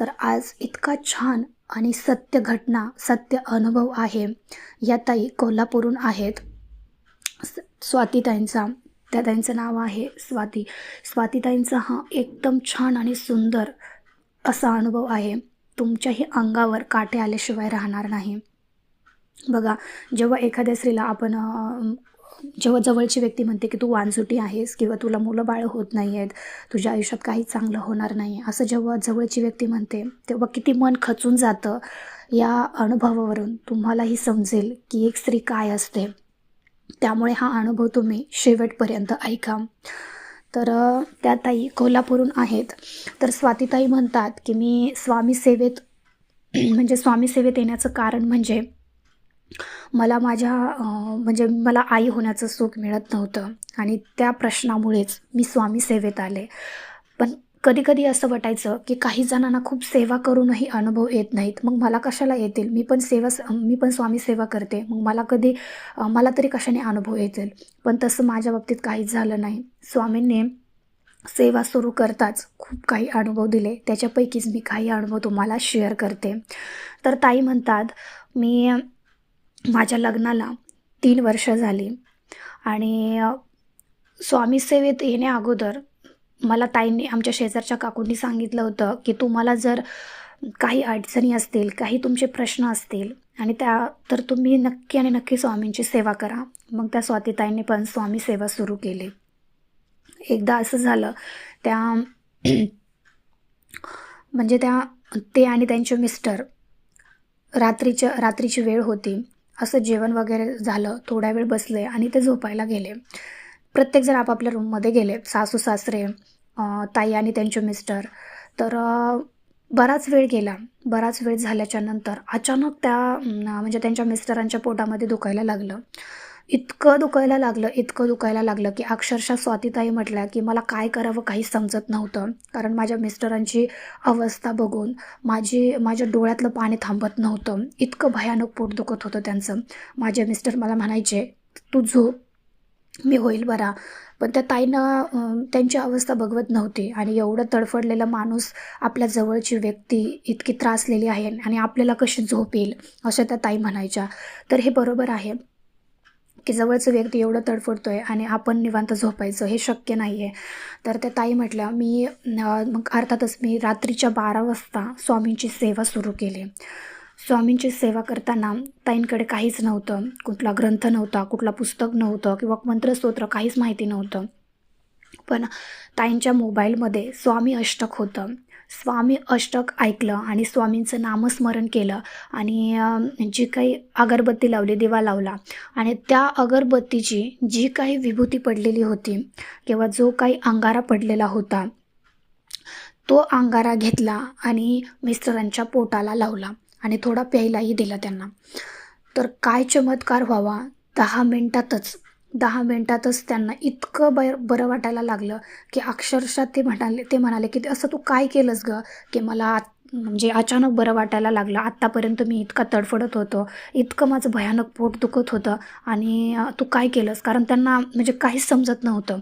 तर आज इतका छान आणि सत्य घटना सत्य अनुभव आहे. या ताई कोल्हापूरहून आहेत. स्वातीताईंचा त्या ताईंचं नाव आहे स्वाती. स्वातीताईंचा हा एकदम छान आणि सुंदर असा अनुभव आहे. तुमच्याही अंगावर काटे आल्याशिवाय राहणार नाही. बघा जेव्हा एखाद्या स्त्रीला आपण जेव्हा जवळची व्यक्ती म्हणते की तू वानसुटी आहेस किंवा तुला मुलं बाळं होत नाही आहेत तुझ्या आयुष्यात काही चांगलं होणार नाही असं जेव्हा जवळची व्यक्ती म्हणते तेव्हा किती मन खचून जातं या अनुभवावरून तुम्हालाही समजेल की एक स्त्री काय असते. त्यामुळे हा अनुभव तुम्ही शेवटपर्यंत ऐका. तर त्या ताई कोल्हापूरहून आहेत. तर स्वातीताई म्हणतात की मी स्वामी सेवेत म्हणजे स्वामी सेवेत येण्याचं कारण म्हणजे मला माझ्या म्हणजे मला आई होण्याचं सुख मिळत नव्हतं. आणि त्या प्रश्नामुळेच मी स्वामी सेवेत आले. पण कधीकधी असं वाटायचं की काही जणांना खूप सेवा करूनही अनुभव येत नाहीत. मग मला कशाला येतील? मी पण सेवा मी पण स्वामी सेवा करते. मग मला कधी मला तरी कशाने अनुभव येतील? पण तसं माझ्या बाबतीत काहीच झालं नाही. स्वामींनी सेवा सुरू करताच खूप काही अनुभव दिले. त्याच्यापैकीच मी काही अनुभव तुम्हाला शेअर करते. तर ताई म्हणतात मी माझ्या लग्नाला तीन वर्ष झाली. आणि स्वामी सेवेत येण्या अगोदर मला ताईंनी आमच्या शेजारच्या काकूंनी सांगितलं होतं की तुम्हाला जर काही अडचणी असतील काही तुमचे प्रश्न असतील आणि त्या तर तुम्ही नक्की आणि नक्की स्वामींची सेवा करा. मग त्या स्वातीताईंनी पण स्वामी सेवा सुरू केली. एकदा असं झालं त्या म्हणजे त्या ते आणि त्यांचे मिस्टर रात्रीच्या रात्रीची वेळ होती. असं जेवण वगैरे झालं थोडा वेळ बसले आणि ते झोपायला गेले. प्रत्येकजण आपापल्या रूममध्ये गेले. सासू सासरे ताई आणि त्यांचे मिस्टर तर बराच वेळ गेला. बराच वेळ झाल्याच्यानंतर अचानक त्या म्हणजे त्यांच्या मिस्टरांच्या पोटामध्ये दुखायला लागलं. इतकं दुखायला लागलं इतकं दुखायला लागलं की अक्षरशः स्वातीताई म्हटल्या की मला काय करावं काही समजत नव्हतं. कारण माझ्या मिस्टरांची अवस्था बघून माझी माझ्या डोळ्यातलं पाणी थांबत नव्हतं. इतकं भयानक पोट दुखत होतं त्यांचं. माझे मिस्टर मला म्हणायचे तू झोप मी होईल बरा. पण त्या ताईनं त्यांची अवस्था बघवत नव्हती आणि एवढं तडफडलेला माणूस आपल्या जवळची व्यक्ती इतकी त्रासलेली आहे आणि आपल्याला कशी झोप येईल असं त्या ताई म्हणायच्या. तर हे बरोबर आहे. की जवळचं व्यक्ती एवढं तडफडतो आहे आणि आपण निवांत झोपायचं हे शक्य नाही आहे तर त्या ताई म्हटल्या मी मग अर्थातच मी रात्रीच्या बारा वाजता स्वामींची सेवा सुरू केली. स्वामींची सेवा करताना ताईंकडे काहीच नव्हतं. कुठला ग्रंथ नव्हता कुठला पुस्तक नव्हतं किंवा मंत्रस्तोत्र काहीच माहिती नव्हतं. पण ताईंच्या मोबाईलमध्ये स्वामी अष्टक होतं. स्वामी अष्टक ऐकलं आणि स्वामींचं नामस्मरण केलं आणि जी काही अगरबत्ती लावली दिवा लावला आणि त्या अगरबत्तीची जी काही विभूती पडलेली होती किंवा जो काही अंगारा पडलेला होता तो अंगारा घेतला आणि मिस्टरांच्या पोटाला लावला आणि थोडा प्यायलाही दिला त्यांना. तर काय चमत्कार व्हावा? दहा मिनटातच दहा मिनटातच त्यांना इतकं बर बरं वाटायला लागलं की अक्षरशः ते म्हणाले ते म्हणाले की असं तू काय केलंस ग? की मला आत- म्हणजे अचानक बरं वाटायला लागलं. आत्तापर्यंत मी इतका तडफडत होतो इतकं माझं भयानक पोट दुखत होतं आणि तू काय केलंस? कारण त्यांना म्हणजे काहीच समजत नव्हतं.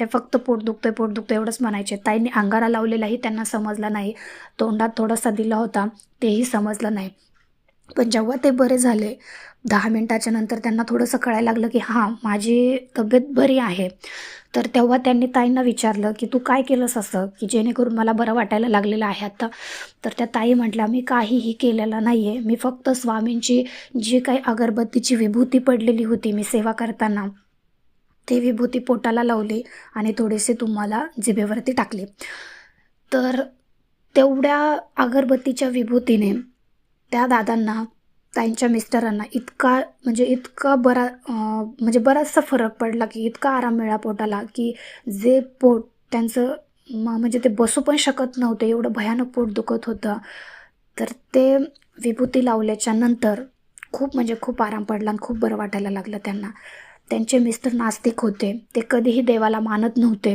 ते फक्त पोट दुखतंय पोट दुखतंय एवढंच म्हणायचे. ताईंनी अंगारा लावलेलाही त्यांना समजला नाही. तोंडात थोडासा दिला होता तेही समजलं नाही. पण जेव्हा ते बरे झाले दहा मिनटाच्या नंतर त्यांना थोडंसं कळायला लागलं की हां माझी तब्येत बरी आहे. तर तेव्हा त्यांनी ताईंना विचारलं की तू काय केलंस असं? की जेणेकरून मला बरं वाटायला लागलेलं आहे आता? तर त्या ताई म्हटल्या मी काहीही केलेलं नाही आहे मी फक्त स्वामींची जी काही अगरबत्तीची विभूती पडलेली होती मी सेवा करताना ते विभूती पोटाला लावली आणि थोडेसे तुम्हाला जिभेवरती टाकले. तर तेवढ्या अगरबत्तीच्या विभूतीने त्या दादांना त्यांच्या मिस्टरांना इतका म्हणजे इतका बरा म्हणजे बराचसा फरक पडला की इतका आराम मिळाला पोटाला की जे पोट त्यांचं म्हणजे ते बसू पण शकत नव्हते एवढं भयानक पोट दुखत होतं. तर ते विभूती लावल्याच्या नंतर खूप म्हणजे खूप आराम पडला आणि खूप बरं वाटायला लागलं त्यांना. त्यांचे मिस्टर नास्तिक होते. ते कधीही देवाला मानत नव्हते.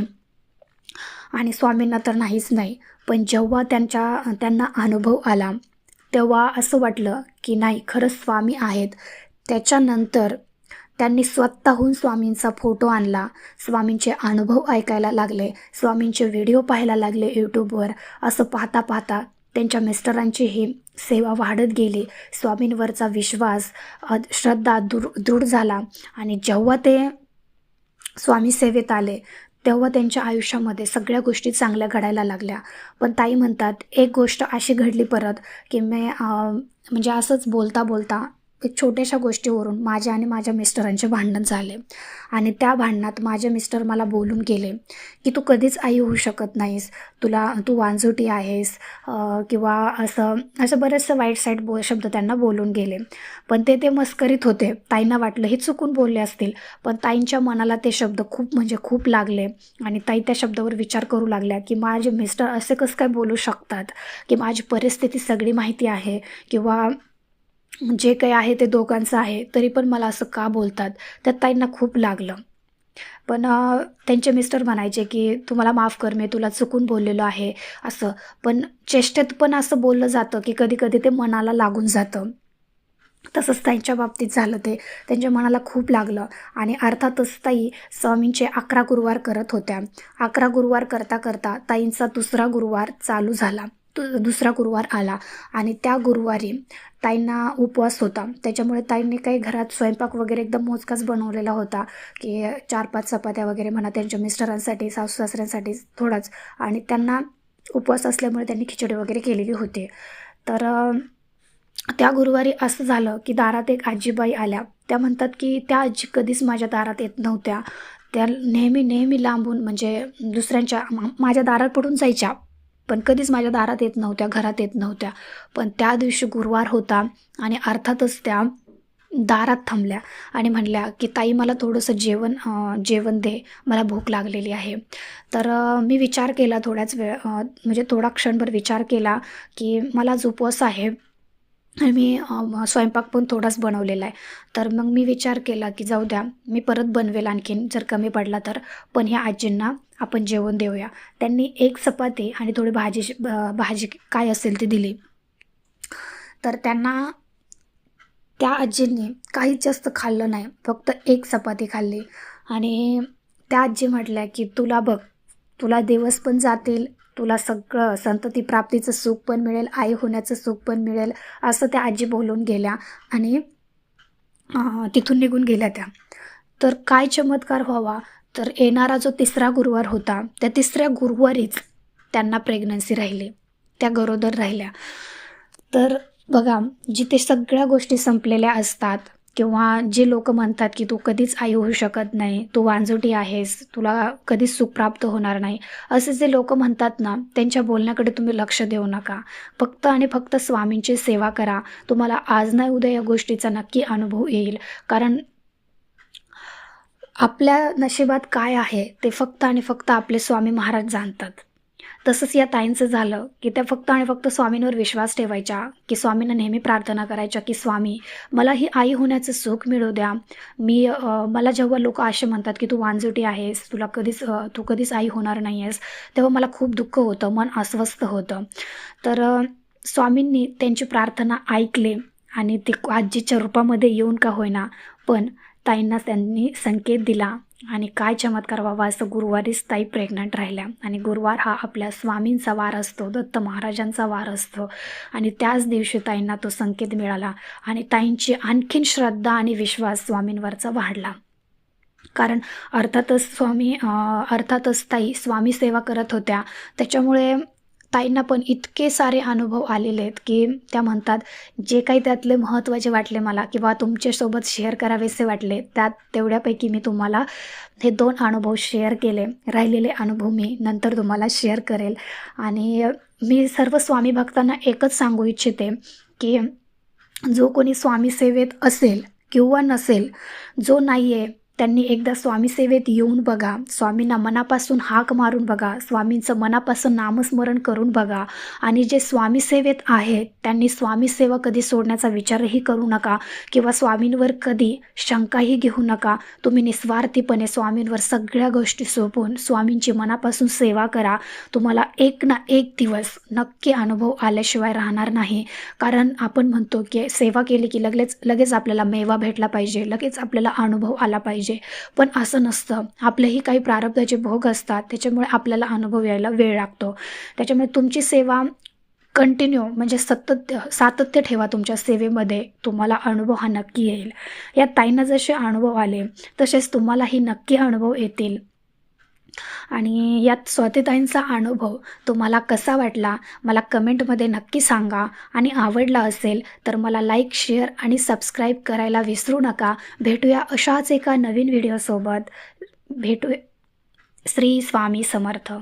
आणि स्वामींना तर नाहीच नाही. पण जेव्हा त्यांच्या त्यांना अनुभव आला तेव्हा असं वाटलं की नाही खरंच स्वामी आहेत. त्याच्यानंतर त्यांनी स्वतःहून स्वामींचा फोटो आणला. स्वामींचे अनुभव ऐकायला लागले. स्वामींचे व्हिडिओ पाहायला लागले यूट्यूबवर. असं पाहता पाहता त्यांच्या मिस्टरांची ही सेवा वाढत गेली. स्वामींवरचा विश्वास श्रद्धा दृ दृढ झाला. आणि जेव्हा ते स्वामी सेवेत आले तेव्हा त्यांच्या आयुष्यामध्ये सगळ्या गोष्टी चांगल्या घडायला लागल्या. पण ताई म्हणतात एक गोष्ट अशी घडली परत की मी म्हणजे असंच बोलता बोलता एक छोट्याशा गोष्टीवरून माझ्या आणि माझ्या मिस्टरांचे भांडण झाले. आणि त्या भांडणात माझे मिस्टर मला बोलून गेले की तू कधीच आई होऊ शकत नाहीस. तुला तू वांजुटी आहेस. किंवा असं असं बरेचसं वाईट साईट बो शब्द त्यांना बोलून गेले. पण ते ते मस्करीत होते. ताईंना वाटलं हे चुकून बोलले असतील. पण ताईंच्या मनाला ते शब्द खूप म्हणजे खूप लागले. आणि ताई त्या शब्दावर विचार करू लागल्या की माझे मिस्टर असे कसं काय बोलू शकतात? की माझी परिस्थिती सगळी माहिती आहे? किंवा जे काही आहे ते दोघांचं आहे तरी पण मला असं का बोलतात? त्यात ताईंना खूप लागलं. पण त्यांचे मिस्टर म्हणायचे की तुम्हाला माफ कर मी तुला चुकून बोललेलो आहे असं. पण चेष्टेत पण असं बोललं जातं की कधी कधी ते मनाला लागून जातं. तसंच ताईंच्या बाबतीत झालं ते. त्यांच्या मनाला खूप लागलं. आणि अर्थातच ताई स्वामींचे अकरा गुरुवार करत होत्या. अकरा गुरुवार करता करता ताईंचा दुसरा गुरुवार चालू झाला. दुसरा गुरुवार आला आणि त्या गुरुवारी ताईंना उपवास होता. त्याच्यामुळे ताईंनी काही घरात स्वयंपाक वगैरे एकदम मोजकाच बनवलेला होता की चार पाच चपात्या वगैरे म्हणा त्यांच्या मिस्टरांसाठी सासू सासऱ्यांसाठी थोडाच आणि त्यांना उपवास असल्यामुळे त्यांनी खिचडी वगैरे केलेली होती. तर त्या गुरुवारी असं झालं की दारात एक आजीबाई आल्या. त्या म्हणतात की त्या आजी कधीच माझ्या दारात येत नव्हत्या. त्या नेहमी नेहमी लांबून म्हणजे दुसऱ्यांच्या मा- माझ्या दारात पडून जायच्या. पण कधीच माझ्या दारात येत नव्हत्या घरात येत नव्हत्या. पण त्या दिवशी गुरुवार होता आणि अर्थातच त्या दारात थांबल्या आणि म्हणल्या की ताई मला थोडंसं जेवण जेवण दे. मला भूक लागलेली आहे. तर मी विचार केला थोड्याच वेळ म्हणजे थोडा क्षणभर विचार केला की मला आज उपवास आहे. मी स्वयंपाक पण थोडाच बनवलेला आहे. तर मग मी विचार केला की जाऊ द्या मी परत बनवेल आणखीन जर कमी पडला तर. पण ह्या आजींना आपण जेवण देऊया. त्यांनी एक चपाती आणि थोडी भाजी भाजी काय असेल ती दिली. तर त्यांना त्या आजींनी काहीच जास्त खाल्लं नाही फक्त एक चपाती खाल्ली. आणि त्या आजी म्हटल्या की तुला बघ तुला दिवस पण जातील तुला सगळं संतती प्राप्तीचं सुख पण मिळेल आई होण्याचं सुख पण मिळेल असं त्या आजी बोलून गेल्या आणि तिथून निघून गेल्या त्या. तर काय चमत्कार व्हावा? तर येणारा जो तिसरा गुरुवार होता त्या तिसऱ्या गुरुवारीच त्यांना प्रेग्नन्सी राहिली. त्या गरोदर राहिल्या. तर बघा जिथे सगळ्या गोष्टी संपलेल्या असतात किंवा जे लोक म्हणतात की तू कधीच आई होऊ शकत नाही तू वांजोटी आहेस तुला कधीच सुख प्राप्त होणार नाही असे जे लोक म्हणतात ना त्यांच्या बोलण्याकडे तुम्ही लक्ष देऊ नका. फक्त आणि फक्त स्वामींची सेवा करा. तुम्हाला आज नाही उद्या या गोष्टीचा नक्की अनुभव येईल. कारण आपल्या नशिबात काय आहे ते फक्त आणि फक्त आपले स्वामी महाराज जाणतात. तसंच या ताईंचं झालं की त्या फक्त आणि फक्त स्वामींवर विश्वास ठेवायच्या की स्वामींना नेहमी प्रार्थना करायच्या की स्वामी मला ही आई होण्याचं सुख मिळू द्या. मी मला जेव्हा लोक असे म्हणतात की तू वांजुटी आहेस तुला कधीच तू कधीच आई होणार नाही आहेस तेव्हा मला खूप दुःख होतं मन अस्वस्थ होतं. तर स्वामींनी त्यांची प्रार्थना ऐकले आणि ते आजीच्या रूपामध्ये येऊन का होईना पण ताईंना त्यांनी संकेत दिला. आणि काय चमत्कार व्हावा असं गुरुवारीच ताई प्रेग्नंट राहिल्या. आणि गुरुवार हा आपल्या स्वामींचा वार असतो दत्त महाराजांचा वार असतो. आणि त्याच दिवशी ताईंना तो संकेत मिळाला आणि ताईंची आणखीन श्रद्धा आणि विश्वास स्वामींवरचा वाढला. कारण अर्थातच स्वामी अर्थातच ताई स्वामी सेवा करत होत्या. त्याच्यामुळे ताईंना पण इतके सारे अनुभव आलेले आहेत की त्या म्हणतात जे काही त्यातले महत्त्वाचे वाटले मला किंवा तुमच्यासोबत शेअर करावेसे वाटले त्यात तेवढ्यापैकी मी तुम्हाला हे दोन अनुभव शेअर केले. राहिलेले अनुभव मी नंतर तुम्हाला शेअर करेल. आणि मी सर्व स्वामी भक्तांना एकच सांगू इच्छिते की जो कोणी स्वामी सेवेत असेल किंवा नसेल जो नाही आहे त्यांनी एकदा स्वामी सेवेत येऊन बघा. स्वामींना मनापासून हाक मारून बघा. स्वामींचं मनापासून नामस्मरण करून बघा. आणि जे स्वामी सेवेत आहेत त्यांनी स्वामी सेवा कधी सोडण्याचा विचारही करू नका किंवा स्वामींवर कधी शंकाही घेऊ नका. तुम्ही निस्वार्थीपणे स्वामींवर सगळ्या गोष्टी सोपून स्वामींची मनापासून सेवा करा. तुम्हाला एक ना एक दिवस नक्की अनुभव आल्याशिवाय राहणार नाही. कारण आपण म्हणतो की सेवा केली की लगेच लगेच आपल्याला मेवा भेटला पाहिजे लगेच आपल्याला अनुभव आला पाहिजे. पाहिजे. पण असं नसतं. आपलेही काही प्रारब्धाचे भोग असतात. त्याच्यामुळे आपल्याला अनुभव यायला वेळ लागतो. त्याच्यामुळे तुमची सेवा कंटिन्यू म्हणजे सतत सातत्य ठेवा तुमच्या सेवेमध्ये. तुम्हाला अनुभव हा नक्की येईल. या ताईंना जसे अनुभव आले तसेच तुम्हालाही नक्की अनुभव येतील. आणि यात स्वातीताईंचा अनुभव तुम्हाला कसा वाटला मला कमेंटमध्ये नक्की सांगा. आणि आवडला असेल तर मला लाईक शेअर आणि सबस्क्राईब करायला विसरू नका. भेटूया अशाच एका नवीन व्हिडिओसोबत भेटू श्री स्वामी समर्थ.